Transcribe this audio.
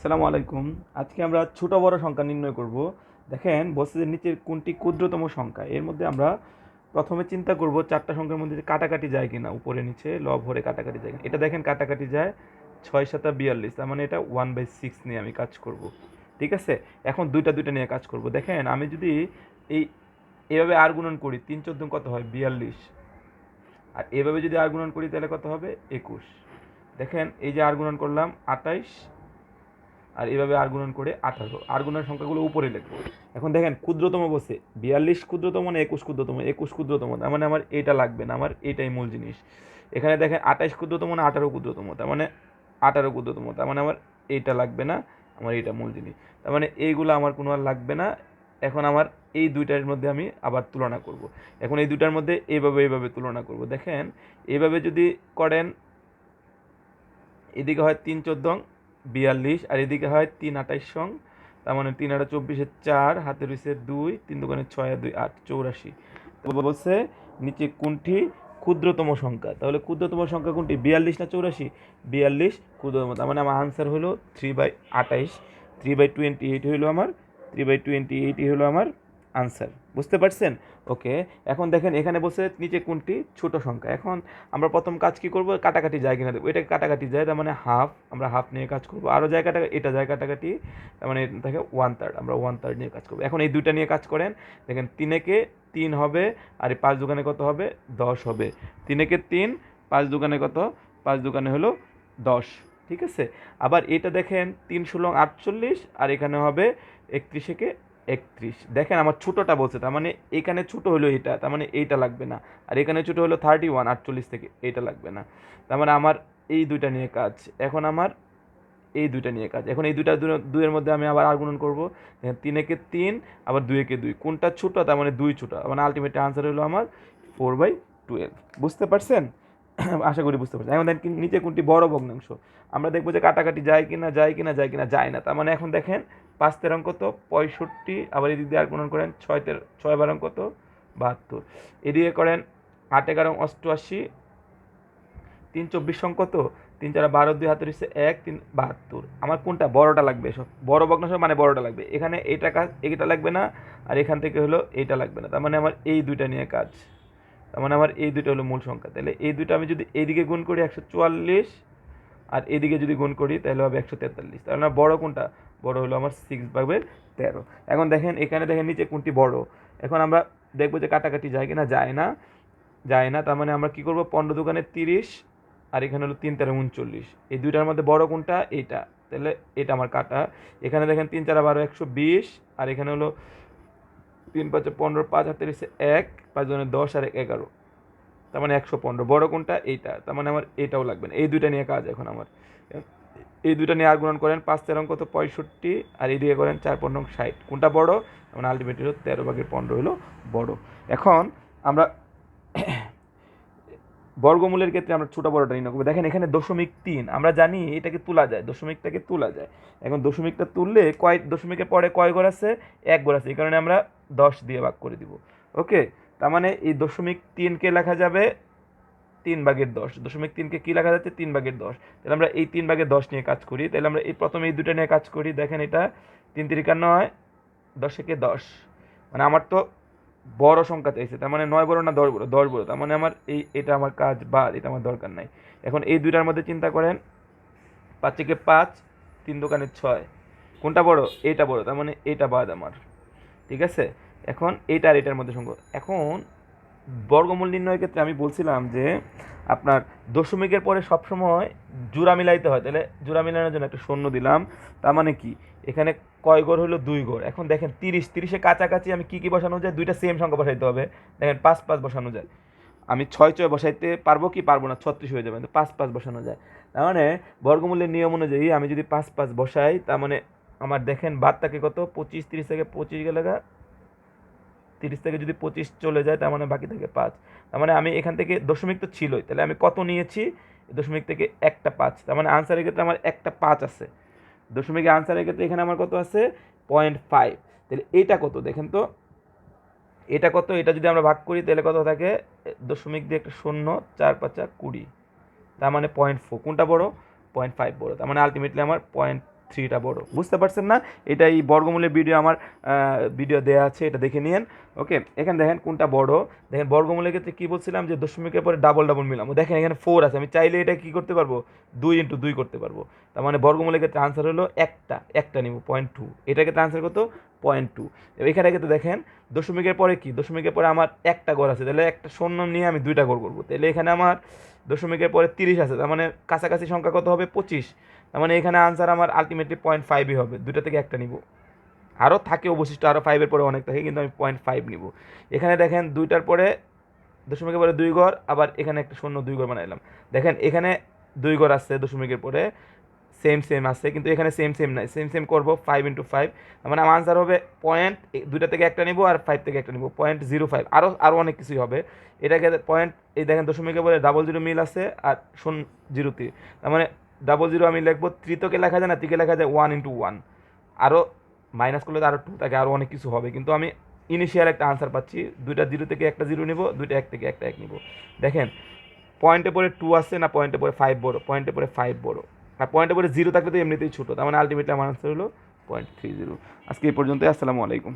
আসসালামু আলাইকুম। আজকে আমরা ছোট বড় সংখ্যা নির্ণয় করব। দেখেন বলছে নিচের কোনটি ক্ষুদ্রতম সংখ্যা? এর মধ্যে আমরা প্রথমে চিন্তা করব চারটা সংখ্যার মধ্যে কাটাকাটি যায় কিনা, উপরে, নিচে ল ভরে কাটাকাটি যায় এটা দেখেন কাটাকাটি যায় ছয় সাতা বিয়াল্লিশ, তার মানে এটা ওয়ান বাই সিক্স নিয়ে আমি কাজ করব। ঠিক আছে? এখন দুইটা দুইটা নিয়ে কাজ করব। দেখেন, আমি যদি এই, এভাবে আর গুণন করি, তিন চোদ্দ কত হয়? বিয়াল্লিশ। আর এভাবে যদি আর গুণন করি, তাহলে কত হবে? একুশ। দেখেন, এই যে আর গুণন করলাম আটাইশ আর এভাবে আর গুণন করে আঠারো। আর সংখ্যাগুলো উপরে লিখব। এখন দেখেন, ক্ষুদ্রতম বসে। বিয়াল্লিশ ক্ষুদ্রতম না একুশ ক্ষুদ্রতম? একুশ ক্ষুদ্রতম। তার মানে আমার এটা লাগবে না, আমার এটাই মূল জিনিস। এখানে দেখেন আঠাশ ক্ষুদ্রতম না আঠারো ক্ষুদ্রতম? তার মানে আঠারো ক্ষুদ্রতম। তার মানে আমার এইটা লাগবে না, আমার এটা মূল জিনিস। তার মানে এইগুলো আমার কোনো আর লাগবে না। এখন আমার এই দুইটার মধ্যে আমি আবার তুলনা করব। এখন এই দুইটার মধ্যে এইভাবে এইভাবে তুলনা করব। দেখেন, এইভাবে যদি করেন, এদিকে হয় তিন চোদ্দং বিয়াল্লিশ, আর এদিকে হয় তিন আঠাইশ সং। তার মানে তিন আটা চব্বিশে চার, হাতে রয়েছে দুই, তিন দোকানে ছয়, দুই আট, চৌরাশি। বলছে, নিচে কোনটি? ক্ষুদ্রতম সংখ্যা। তাহলে ক্ষুদ্রতম সংখ্যা কোনটি? বিয়াল্লিশ না চৌরাশি? বিয়াল্লিশ ক্ষুদ্রতম। তার মানে আমার আনসার হলো থ্রি বাই আঠাইশ থ্রি বাই টোয়েন্টি এইট হলো আমার। থ্রি বাই টোয়েন্টি এইটই হলো আমার আনসার বুঝতে পারছেন? ওকে এখন দেখেন এখানে বসে নিচে কোনটি? ছোট সংখ্যা। এখন আমরা প্রথম কাজ কি করব? কাটাকাটি যায় কিনা দেখব। এটা কাটাকাটি যায়, তার মানে হাফ আমরা হাফ নিয়ে কাজ করব। আরও যায় এটা যায় কাটাকাটি, তার মানে থাকে ওয়ান থার্ড আমরা ওয়ান থার্ড নিয়ে কাজ করব। এখন এই দুইটা নিয়ে কাজ করেন, দেখেন তিনেকে তিন হবে, আর পাঁচ দোকানে কত হবে? দশ হবে। তিনেকে তিন, পাঁচ দোকানে কত? পাঁচ দোকানে হলো দশ। ঠিক আছে? আবার এটা দেখেন তিন ষোলো আটচল্লিশ, আর এখানে হবে একত্রিশেকে একত্রিশ। দেখেন আমার ছোটোটা বলছে, তার মানে এখানে ছোটো হলো এটা, তার মানে এইটা লাগবে না। আর এখানে ছোটো হলো থার্টি ওয়ান আটচল্লিশ থেকে এইটা লাগবে না। তার মানে আমার এই দুইটা নিয়ে কাজ। এখন আমার এই দুইটা নিয়ে কাজ। এখন এই দুইটা দুইয়ের মধ্যে আমি আবার আর করব। দেখেন তিনেকে তিন, আবার দুই একে দুই। কোনটা ছোটো, তার মানে দুই ছোটো। মানে আলটিমেট আনসার হলো আমার ফোর বাই টুয়েলভ বুঝতে পারছেন? আশা করি বুঝতে পারছেন এখন দেখেন নিচে কোনটি বড় ভগ্নাংশ। আমরা দেখব যে কাটাকাটি যায় কি না যায় কি না যায় কি না যায় না। তার মানে এখন দেখেন পাঁচ তেরো কত পঁয়ষট্টি, আবার এদিক দিয়ে আর গুণন করেন, ছয় তেরো, ছয় বারো কত বাহাত্তর। এদিকে করেন আট এগারো, অষ্টআশি, তিন চব্বিশ সং কত তিন চার বারো, দুই হাতের হচ্ছে এক, তিন বাহাত্তর। আমার কোনটা বড়টা লাগবে? সব বড় ভগ্নাংশ মানে বড়টা লাগবে। এখানে এইটা কাজ এইটা লাগবে না, আর এখান থেকে হলো এইটা লাগবে না। তার মানে আমার এই দুইটা নিয়ে কাজ। তার মানে আমার এই দুইটা হলো মূল সংখ্যা। তাহলে এই দুইটা আমি যদি এইদিকে গুণ করি একশো চুয়াল্লিশ আর এদিকে যদি গুণ করি তাহলে হবে একশো তেতাল্লিশ। তাহলে আমার বড় কোনটা? বড় হলো আমার সিক্স ভাগের তেরো। এখন দেখেন, এখানে দেখেন নিচে কোনটি বড়? এখন আমরা দেখব যে কাটাকাটি যায় কি না যায় না। যায় না, তার মানে আমরা কী করব? পনেরো দোকানে তিরিশ আর এখানে হলো তিন তেরো উনচল্লিশ। এই দুইটার মধ্যে বড় কোনটা? এইটা। তাহলে এটা আমার কাটা। এখানে দেখেন তিন চার বারো, একশো বিশ আর এখানে হলো তিন পাঁচে পনেরো, পাঁচ হাতে রয়েছে এক, পাঁচ জনে দশ আর এক এগারো। তার মানে একশো পনেরো। বড়ো কোনটা? এইটা। তার মানে আমার এইটাও লাগবে না। এই দুইটা নিয়ে কাজ এখন আমার। এই দুইটা নিয়ে আর করেন পাঁচ তেরো কত পঁয়ষট্টি, আর এইদিকে করেন চার পনেরো ষাট। কোনটা বড়? মানে আলটিমেটলি হলো তেরো ভাগের পনেরো হলো বড়। এখন আমরা বর্গমূলের ক্ষেত্রে আমরা ছোটো বড়টা নির্ণয় করব। দেখেন এখানে দশমিক তিন। আমরা জানি এটাকে তোলা যায়। দশমিকটাকে তোলা যায়। এখন দশমিকটা তুললে কয় দশমিকের পরে কয় ঘর আছে? এক ঘর আছে। এই কারণে আমরা দশ দিয়ে ভাগ করে দিব। ওকে? তার মানে এই দশমিক তিনকে লেখা যাবে? তিন ভাগের দশ। দশমিক তিনকে কী লেখা যাচ্ছে? তিন ভাগের দশ। তাহলে আমরা এই তিন ভাগের দশ নিয়ে কাজ করি। তাহলে আমরা এই প্রথমে এই দুটো নিয়ে কাজ করি। দেখেন এটা তিন তিরিকা নয় দশেকে দশ। মানে আমার তো বড় সংখ্যা চাইছে। তার মানে নয় বড় না দশ বড়? দশ বড়। তার মানে আমার এই, এটা আমার কাজ বাদ, এটা আমার দরকার নাই। এখন এই দুইটার মধ্যে চিন্তা করেন। পাঁচ থেকে পাঁচ, তিন দোকানে ছয়। কোনটা বড়? এইটা বড়। তার মানে এইটা বাদ আমার। ঠিক আছে? এখন এইটা আর এটার মধ্যে সংখ্যা এখন বর্গমূল নির্ণয়ের ক্ষেত্রে আমি বলছিলাম যে আপনার দশমিকের পরে সবসময় জোড়া মিলাইতে হয়। তাহলে জোড়া মিলানোর জন্য একটা শূন্য দিলাম। তার মানে কি? এখানে কয় গড় হলো দুই গড়। এখন দেখেন তিরিশ তিরিশে কাছাকাছি আমি কী কী বসানো যায়? দুইটা সেম সংখ্যা বসাইতে হবে। দেখেন পাঁচ পাঁচ বসানো যায়। আমি ছয় ছয় বসাইতে পারব কি? পারব না, ছত্রিশ হয়ে যাবে। পাঁচ পাঁচ বসানো যায়। তার মানে বর্গমূল্যের নিয়ম অনুযায়ী আমি যদি পাঁচ পাঁচ বসাই, তার মানে আমার দেখেন বাদ থাকে কত? পঁচিশ, তিরিশ থেকে পঁচিশ গেলে তিরিশ থেকে যদি পঁচিশ চলে যায়, তার মানে বাকি থাকে পাঁচ। তার মানে আমি এখান থেকে দশমিক তো ছিলই, তাহলে আমি কত নিয়েছি? দশমিক থেকে একটা পাঁচ। তার মানে আনসারের ক্ষেত্রে আমার একটা পাঁচ আছে। দশমিকের আনসারের ক্ষেত্রে এখানে আমার কত আছে? Point five. তাহলে এটা কত? দেখেন তো, এটা কত? এটা যদি আমরা ভাগ করি, তাহলে কত থাকে? দশমিক দিয়ে একটা শূন্য, চার পাঁচা কুড়ি। তার মানে পয়েন্ট ফোর। কোনটা বড়? পয়েন্ট ফাইভ বড়। তার মানে আলটিমেটলি আমার পয়েন্ট থ্রিটা বড়। বুঝতে পারছেন না? এটা এই বর্গমূলের ভিডিও আমার ভিডিও দেওয়া আছে, এটা দেখে নিন ওকে এখানে দেখেন কোনটা বড়। দেখেন বর্গমূলের ক্ষেত্রে কী বলছিলাম যে দশমিকের পরে ডাবল ডাবল মিলাম দেখেন এখানে ফোর আছে। আমি চাইলে এটা কী করতে পারব? দুই ইন্টু দুই করতে পারব। তার মানে বর্গমূলের ক্ষেত্রে আনসার হলো একটা। একটা নিব পয়েন্ট টু এটাকে আনসার কত? পয়েন্ট টু এখানে কিন্তু দেখেন, দশমিকের পরে কি? দশমিকের পরে আমার একটা ঘর আছে। তাহলে একটা শূন্য নিয়ে আমি দুইটা ঘর করব। তাহলে এখানে আমার দশমিকের পরে তিরিশ আছে। তার মানে কাছাকাছি সংখ্যা কত হবে? পঁচিশ। তার মানে এখানে আনসার আমার আলটিমেটলি পয়েন্ট ফাইভই হবে। দুইটা থেকে একটা নিব। আরও থাকে অবশিষ্ট আরও ফাইভের পরে অনেক থাকে, কিন্তু আমি পয়েন্ট ফাইভ নিব। এখানে দেখেন দুইটার পরে দশমিকের পরে দুই ঘর, আবার এখানে একটা শূন্য দুই ঘর বানাইলাম। দেখেন এখানে দুই ঘর আসছে দশমিকের পরে সেম সেম আসছে কিন্তু এখানে সেম সেম নাই। সেম সেম করব ফাইভ ইন্টু ফাইভ মানে আমার আনসার হবে পয়েন্ট দুইটা থেকে একটা নিব আর ফাইভ থেকে একটা নিব। পয়েন্ট জিরো ফাইভ আরও আরও অনেক কিছুই হবে। এটাকে পয়েন্ট এই দেখেন দশমিকের পরে ডাবল জিরো মিল আছে আর শূন্য জিরো তার মানে ডাবল জিরো আমি লিখব তৃতীয়কে লেখা যায় না তিকে লেখা যায় ওয়ান ইন্টু ওয়ান আরও মাইনাস করলে তো আরও টু থাকে আরও অনেক কিছু হবে। কিন্তু আমি ইনিশিয়াল একটা আনসার পাচ্ছি, দুইটা জিরো থেকে একটা জিরো নিব, দুইটা এক থেকে একটা এক নিব। দেখেন পয়েন্টে পরে টু আসছে না পয়েন্টে পরে ফাইভ বড় পয়েন্টে পরে ফাইভ বড়। আর পয়েন্টে পরে জিরো থাকলে তো এমনিতেই ছোটো, তার মানে আলটিমেটলি আমার আনসার হলো পয়েন্ট থ্রি জিরো আজকে এই পর্যন্তই, আসসালামু আলাইকুম।